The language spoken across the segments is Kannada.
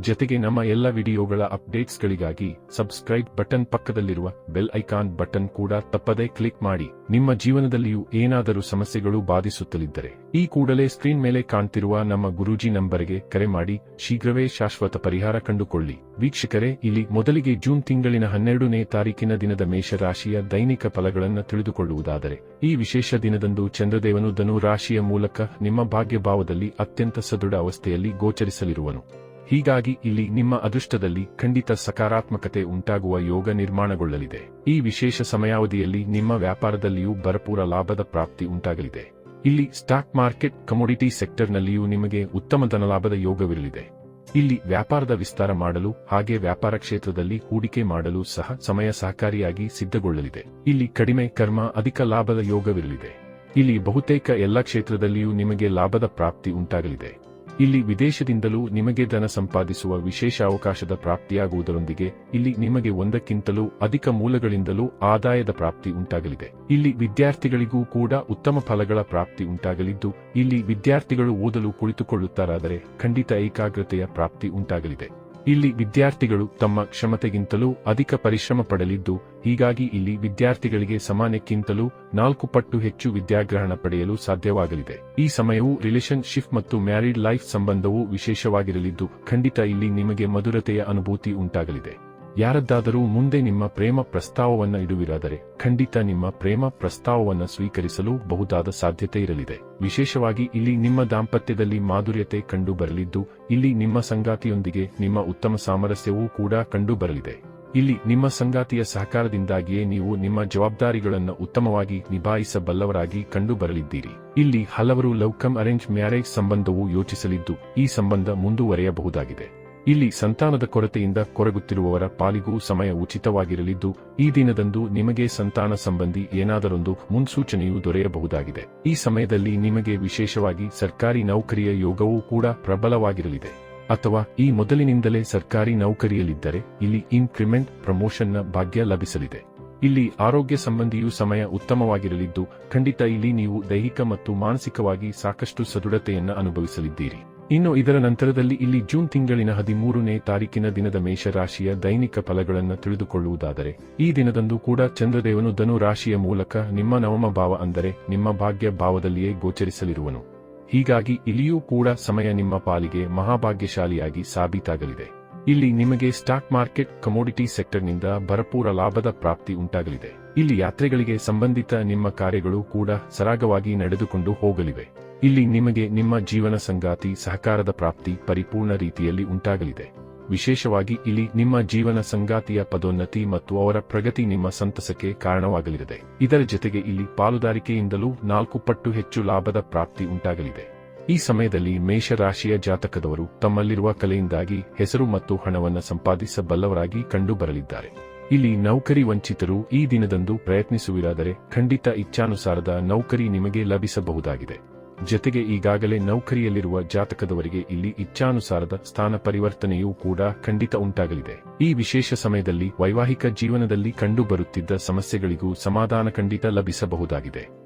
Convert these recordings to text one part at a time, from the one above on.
ಜೊತೆಗೆ ನಮ್ಮ ಎಲ್ಲ ವಿಡಿಯೋಗಳ ಅಪ್ಡೇಟ್ಸ್ಗಳಿಗಾಗಿ ಸಬ್ಸ್ಕ್ರೈಬ್ ಬಟನ್ ಪಕ್ಕದಲ್ಲಿರುವ ಬೆಲ್ ಐಕಾನ್ ಬಟನ್ ಕೂಡ ತಪ್ಪದೇ ಕ್ಲಿಕ್ ಮಾಡಿ. ನಿಮ್ಮ ಜೀವನದಲ್ಲಿಯೂ ಏನಾದರೂ ಸಮಸ್ಯೆಗಳು ಬಾಧಿಸುತ್ತಲಿದ್ದರೆ ಈ ಕೂಡಲೇ ಸ್ಕ್ರೀನ್ ಮೇಲೆ ಕಾಣ್ತಿರುವ ನಮ್ಮ ಗುರೂಜಿ ನಂಬರ್ಗೆ ಕರೆ ಮಾಡಿ. ಶೀಘ್ರವೇ ಶಾಶ್ವತ ಪರಿಹಾರ ಕಂಡುಕೊಳ್ಳಿ. ವೀಕ್ಷಕರೇ, ಇಲ್ಲಿ ಮೊದಲಿಗೆ ಜೂನ್ ತಿಂಗಳಿನ ಹನ್ನೆರಡನೇ ತಾರೀಕಿನ ದಿನದ ಮೇಷರಾಶಿಯ ದೈನಿಕ ಫಲಗಳನ್ನು ತಿಳಿದುಕೊಳ್ಳುವುದಾದರೆ, ಈ ವಿಶೇಷ ದಿನದಂದು ಚಂದ್ರದೇವನು ಧನು ರಾಶಿಯ ಮೂಲಕ ನಿಮ್ಮ ಭಾಗ್ಯಭಾವದಲ್ಲಿ ಅತ್ಯಂತ ಸದೃಢ ಅವಸ್ಥೆಯಲ್ಲಿ ಗೋಚರಿಸಲಿರುವನು. ಹೀಗಾಗಿ ಇಲ್ಲಿ ನಿಮ್ಮ ಅದೃಷ್ಟದಲ್ಲಿ ಖಂಡಿತ ಸಕಾರಾತ್ಮಕತೆ ಉಂಟಾಗುವ ಯೋಗ ನಿರ್ಮಾಣಗೊಳ್ಳಲಿದೆ. ಈ ವಿಶೇಷ ಸಮಯಾವಧಿಯಲ್ಲಿ ನಿಮ್ಮ ವ್ಯಾಪಾರದಲ್ಲಿಯೂ ಭರಪೂರ ಲಾಭದ ಪ್ರಾಪ್ತಿ ಉಂಟಾಗಲಿದೆ. ಇಲ್ಲಿ ಸ್ಟಾಕ್ ಮಾರ್ಕೆಟ್ ಕಮೋಡಿಟಿ ಸೆಕ್ಟರ್ನಲ್ಲಿಯೂ ನಿಮಗೆ ಉತ್ತಮ ಧನಲಾಭದ ಯೋಗವಿರಲಿದೆ. ಇಲ್ಲಿ ವ್ಯಾಪಾರದ ವಿಸ್ತಾರ ಮಾಡಲು ಹಾಗೆ ವ್ಯಾಪಾರ ಕ್ಷೇತ್ರದಲ್ಲಿ ಹೂಡಿಕೆ ಮಾಡಲು ಸಹ ಸಮಯ ಸಹಕಾರಿಯಾಗಿ ಸಿದ್ಧಗೊಳ್ಳಲಿದೆ. ಇಲ್ಲಿ ಕಡಿಮೆ ಕರ್ಮ ಅಧಿಕ ಲಾಭದ ಯೋಗವಿರಲಿದೆ. ಇಲ್ಲಿ ಬಹುತೇಕ ಎಲ್ಲ ಕ್ಷೇತ್ರದಲ್ಲಿಯೂ ನಿಮಗೆ ಲಾಭದ ಪ್ರಾಪ್ತಿ ಉಂಟಾಗಲಿದೆ. ಇಲ್ಲಿ ವಿದೇಶದಿಂದಲೂ ನಿಮಗೆ ಧನ ಸಂಪಾದಿಸುವ ವಿಶೇಷ ಅವಕಾಶದ ಪ್ರಾಪ್ತಿಯಾಗುವುದರೊಂದಿಗೆ, ಇಲ್ಲಿ ನಿಮಗೆ ಒಂದಕ್ಕಿಂತಲೂ ಅಧಿಕ ಮೂಲಗಳಿಂದಲೂ ಆದಾಯದ ಪ್ರಾಪ್ತಿ ಉಂಟಾಗಲಿದೆ. ಇಲ್ಲಿ ವಿದ್ಯಾರ್ಥಿಗಳಿಗೂ ಕೂಡ ಉತ್ತಮ ಫಲಗಳ ಪ್ರಾಪ್ತಿ ಉಂಟಾಗಲಿದ್ದು, ಇಲ್ಲಿ ವಿದ್ಯಾರ್ಥಿಗಳು ಓದಲು ಕುಳಿತುಕೊಳ್ಳುತ್ತಾರಾದರೆ ಖಂಡಿತ ಏಕಾಗ್ರತೆಯ ಪ್ರಾಪ್ತಿ ಉಂಟಾಗಲಿದೆ. ಇಲ್ಲಿ ವಿದ್ಯಾರ್ಥಿಗಳು ತಮ್ಮ ಕ್ಷಮತೆಗಿಂತಲೂ ಅಧಿಕ ಪರಿಶ್ರಮ ಪಡಲಿದ್ದು, ಹೀಗಾಗಿ ಇಲ್ಲಿ ವಿದ್ಯಾರ್ಥಿಗಳಿಗೆ ಸಮಾನಕ್ಕಿಂತಲೂ ನಾಲ್ಕು ಪಟ್ಟು ಹೆಚ್ಚು ವಿದ್ಯಾಗ್ರಹಣ ಪಡೆಯಲು ಸಾಧ್ಯವಾಗಲಿದೆ. ಈ ಸಮಯವು ರಿಲೇಶನ್ಶಿಪ್ ಮತ್ತು ಮ್ಯಾರಿಡ್ ಲೈಫ್ ಸಂಬಂಧವು ವಿಶೇಷವಾಗಿರಲಿದ್ದು, ಖಂಡಿತ ಇಲ್ಲಿ ನಿಮಗೆ ಮಧುರತೆಯ ಅನುಭೂತಿ ಉಂಟಾಗಲಿದೆ. ಯಾರದ್ದಾದರೂ ಮುಂದೆ ನಿಮ್ಮ ಪ್ರೇಮ ಪ್ರಸ್ತಾವವನ್ನು ಇಡುವಿರಾದರೆ ಖಂಡಿತ ನಿಮ್ಮ ಪ್ರೇಮ ಪ್ರಸ್ತಾವವನ್ನು ಸ್ವೀಕರಿಸಲು ಬಹುದಾದ ಸಾಧ್ಯತೆ ಇರಲಿದೆ. ವಿಶೇಷವಾಗಿ ಇಲ್ಲಿ ನಿಮ್ಮ ದಾಂಪತ್ಯದಲ್ಲಿ ಮಾಧುರ್ಯತೆ ಕಂಡುಬರಲಿದ್ದು ಇಲ್ಲಿ ನಿಮ್ಮ ಸಂಗಾತಿಯೊಂದಿಗೆ ನಿಮ್ಮ ಉತ್ತಮ ಸಾಮರಸ್ಯವೂ ಕೂಡ ಕಂಡುಬರಲಿದೆ ಇಲ್ಲಿ ನಿಮ್ಮ ಸಂಗಾತಿಯ ಸಹಕಾರದಿಂದಾಗಿಯೇ ನೀವು ನಿಮ್ಮ ಜವಾಬ್ದಾರಿಗಳನ್ನು ಉತ್ತಮವಾಗಿ ನಿಭಾಯಿಸಬಲ್ಲವರಾಗಿ ಕಂಡುಬರಲಿದ್ದೀರಿ ಇಲ್ಲಿ ಹಲವರು ಲವ್ ಕಮ್ ಅರೇಂಜ್ ಮ್ಯಾರೇಜ್ ಸಂಬಂಧವು ಯೋಚಿಸಲಿದ್ದು, ಈ ಸಂಬಂಧ ಮುಂದುವರೆಯಬಹುದಾಗಿದೆ. ಇಲ್ಲಿ ಸಂತಾನದ ಕೊರತೆಯಿಂದ ಕೊರಗುತ್ತಿರುವವರ ಪಾಲಿಗೂ ಸಮಯ ಉಚಿತವಾಗಿರಲಿದ್ದು, ಈ ದಿನದಂದು ನಿಮಗೆ ಸಂತಾನ ಸಂಬಂಧಿ ಏನಾದರೊಂದು ಮುನ್ಸೂಚನೆಯೂ ದೊರೆಯಬಹುದಾಗಿದೆ. ಈ ಸಮಯದಲ್ಲಿ ನಿಮಗೆ ವಿಶೇಷವಾಗಿ ಸರ್ಕಾರಿ ನೌಕರಿಯ ಯೋಗವೂ ಕೂಡ ಪ್ರಬಲವಾಗಿರಲಿದೆ. ಅಥವಾ ಈ ಮೊದಲಿನಿಂದಲೇ ಸರ್ಕಾರಿ ನೌಕರಿಯಲ್ಲಿದ್ದರೆ, ಇಲ್ಲಿ ಇನ್ಕ್ರಿಮೆಂಟ್ ಪ್ರಮೋಷನ್ನ ಭಾಗ್ಯ ಲಭಿಸಲಿದೆ. ಇಲ್ಲಿ ಆರೋಗ್ಯ ಸಂಬಂಧಿಯೂ ಸಮಯ ಉತ್ತಮವಾಗಿರಲಿದ್ದು, ಖಂಡಿತ ಇಲ್ಲಿ ನೀವು ದೈಹಿಕ ಮತ್ತು ಮಾನಸಿಕವಾಗಿ ಸಾಕಷ್ಟು ಸದೃಢತೆಯನ್ನು ಅನುಭವಿಸಲಿದ್ದೀರಿ. ಇನ್ನು ಇದರ ನಂತರದಲ್ಲಿ ಇಲ್ಲಿ ಜೂನ್ ತಿಂಗಳಿನ ಹದಿಮೂರನೇ ತಾರೀಕಿನ ದಿನದ ಮೇಷರಾಶಿಯ ದೈನಿಕ ಫಲಗಳನ್ನು ತಿಳಿದುಕೊಳ್ಳುವುದಾದರೆ, ಈ ದಿನದಂದು ಕೂಡ ಚಂದ್ರದೇವನು ಧನು ರಾಶಿಯ ಮೂಲಕ ನಿಮ್ಮ ನವಮ ಭಾವ ಅಂದರೆ ನಿಮ್ಮ ಭಾಗ್ಯ ಭಾವದಲ್ಲಿಯೇ ಗೋಚರಿಸಲಿರುವನು. ಹೀಗಾಗಿ ಇಲ್ಲಿಯೂ ಕೂಡ ಸಮಯ ನಿಮ್ಮ ಪಾಲಿಗೆ ಮಹಾಭಾಗ್ಯಶಾಲಿಯಾಗಿ ಸಾಬೀತಾಗಲಿದೆ. ಇಲ್ಲಿ ನಿಮಗೆ ಸ್ಟಾಕ್ ಮಾರ್ಕೆಟ್, ಕಮೋಡಿಟಿ ಸೆಕ್ಟರ್ನಿಂದ ಭರಪೂರ ಲಾಭದ ಪ್ರಾಪ್ತಿ ಉಂಟಾಗಲಿದೆ. ಇಲ್ಲಿ ಯಾತ್ರೆಗಳಿಗೆ ಸಂಬಂಧಿತ ನಿಮ್ಮ ಕಾರ್ಯಗಳು ಕೂಡ ಸರಾಗವಾಗಿ ನಡೆದುಕೊಂಡು ಹೋಗಲಿವೆ. ಇಲ್ಲಿ ನಿಮಗೆ ನಿಮ್ಮ ಜೀವನ ಸಂಗಾತಿ, ಸಹಕಾರದ ಪ್ರಾಪ್ತಿ ಪರಿಪೂರ್ಣ ರೀತಿಯಲ್ಲಿ ಉಂಟಾಗಲಿದೆ. ವಿಶೇಷವಾಗಿ ಇಲ್ಲಿ ನಿಮ್ಮ ಜೀವನ ಸಂಗಾತಿಯ ಪದೋನ್ನತಿ ಮತ್ತು ಅವರ ಪ್ರಗತಿ ನಿಮ್ಮ ಸಂತಸಕ್ಕೆ ಕಾರಣವಾಗಲಿದೆ. ಇದರ ಜೊತೆಗೆ ಇಲ್ಲಿ ಪಾಲುದಾರಿಕೆಯಿಂದಲೂ ನಾಲ್ಕು ಪಟ್ಟು ಹೆಚ್ಚು ಲಾಭದ ಪ್ರಾಪ್ತಿ ಉಂಟಾಗಲಿದೆ. ಈ ಸಮಯದಲ್ಲಿ ಮೇಷರಾಶಿಯ ಜಾತಕದವರು ತಮ್ಮಲ್ಲಿರುವ ಕಲೆಯಿಂದಾಗಿ ಹೆಸರು ಮತ್ತು ಹಣವನ್ನು ಸಂಪಾದಿಸಬಲ್ಲವರಾಗಿ ಕಂಡುಬರಲಿದ್ದಾರೆ. ಇಲ್ಲಿ ನೌಕರಿ ವಂಚಿತರು ಈ ದಿನದಂದು ಪ್ರಯತ್ನಿಸುವಿರಾದರೆ ಖಂಡಿತ ಇಚ್ಛಾನುಸಾರದ ನೌಕರಿ ನಿಮಗೆ ಲಭಿಸಬಹುದಾಗಿದೆ. ಜತೆಗೆ ಈಗಾಗಲೇ ನೌಕರಿಯಲ್ಲಿರುವ ಜಾತಕದವರಿಗೆ ಇಲ್ಲಿ ಇಚ್ಛಾನುಸಾರದ ಸ್ಥಾನ ಪರಿವರ್ತನೆಯೂ ಕೂಡ ಖಂಡಿತ ಉಂಟಾಗಲಿದೆ. ಈ ವಿಶೇಷ ಸಮಯದಲ್ಲಿ ವೈವಾಹಿಕ ಜೀವನದಲ್ಲಿ ಕಂಡುಬರುತ್ತಿದ್ದ ಸಮಸ್ಯೆಗಳಿಗೂ ಸಮಾಧಾನ ಖಂಡಿತ ಲಭಿಸಬಹುದಾಗಿದೆ.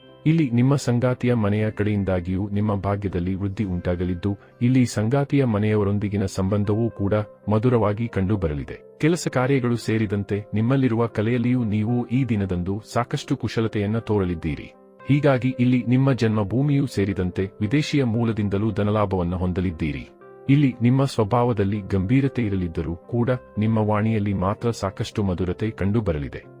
ಇಲ್ಲಿ ನಿಮ್ಮ ಸಂಗಾತಿಯ ಮನೆಯ ಕಡೆಯಿಂದಾಗಿಯೂ ನಿಮ್ಮ ಭಾಗ್ಯದಲ್ಲಿ ವೃದ್ಧಿ ಉಂಟಾಗಲಿದ್ದು, ಇಲ್ಲಿ ಸಂಗಾತಿಯ ಮನೆಯವರೊಂದಿಗಿನ ಸಂಬಂಧವೂ ಕೂಡ ಮಧುರವಾಗಿ ಕಂಡುಬರಲಿದೆ. ಕೆಲಸ ಕಾರ್ಯಗಳು ಸೇರಿದಂತೆ ನಿಮ್ಮಲ್ಲಿರುವ ಕಲೆಯಲ್ಲಿಯೂ ನೀವು ಈ ದಿನದಂದು ಸಾಕಷ್ಟು ಕುಶಲತೆಯನ್ನ ತೋರಲಿದ್ದೀರಿ. ಹೀಗಾಗಿ ಇಲ್ಲಿ ನಿಮ್ಮ ಜನ್ಮಭೂಮಿಯೂ ಸೇರಿದಂತೆ ವಿದೇಶಿಯ ಮೂಲದಿಂದಲೂ ಧನಲಾಭವನ್ನು ಹೊಂದಲಿದ್ದೀರಿ. ಇಲ್ಲಿ ನಿಮ್ಮ ಸ್ವಭಾವದಲ್ಲಿ ಗಂಭೀರತೆ ಇರಲಿದ್ದರೂ ಕೂಡ ನಿಮ್ಮ ವಾಣಿಯಲ್ಲಿ ಮಾತ್ರ ಸಾಕಷ್ಟು ಮಧುರತೆ ಕಂಡುಬರಲಿದೆ.